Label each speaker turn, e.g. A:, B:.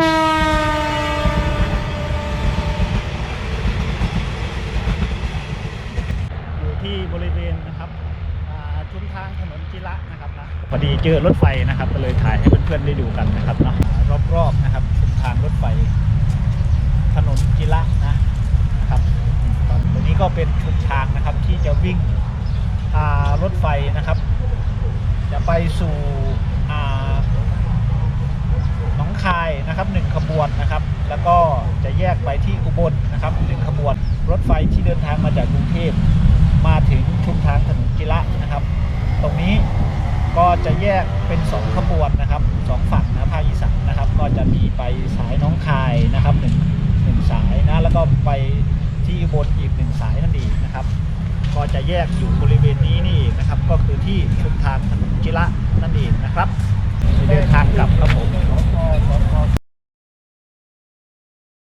A: อยู่ที่บริเวณนะครับชุมทางถนนจิระนะครับนะพอดีเจอรถไฟนะครับ ก็เลยถ่ายให้เพื่อนๆได้ดูกันนะครับเนาะรอบๆนะครับชุมทางรถไฟ ถนนจิระนะครับตอนตรงนี้ก็เป็นชุมทางนะครับที่จะวิ่งอ่ารถไฟนะครับ จะไปสู่อ่าหนองคาย นะครับหนึ่งขบวนนะครับ แล้วก็จะแยกไปที่อุบลนะครับหนึ่งขบวน รถไฟที่เดินทางมาจากกรุงเทพมาถึงชุมทางถนนจิระนะครับ ตรงนี้ก็จะแยกเป็นสองขบวนนะครับสองฝั่งนะภาคอีสานนะครับ ก็จะมีไปสายน้องคายนะครับหนึ่งหนึ่งสายนะแล้วก็ไปที่อุบลอีกหนึ่งสายนั่นเองนะครับ ก็จะแยกอยู่บริเวณนี้นี่เองนะครับ ก็คือที่ชุมทางถนนจิระนั่นเองนะครับเดินทางกลับครับผม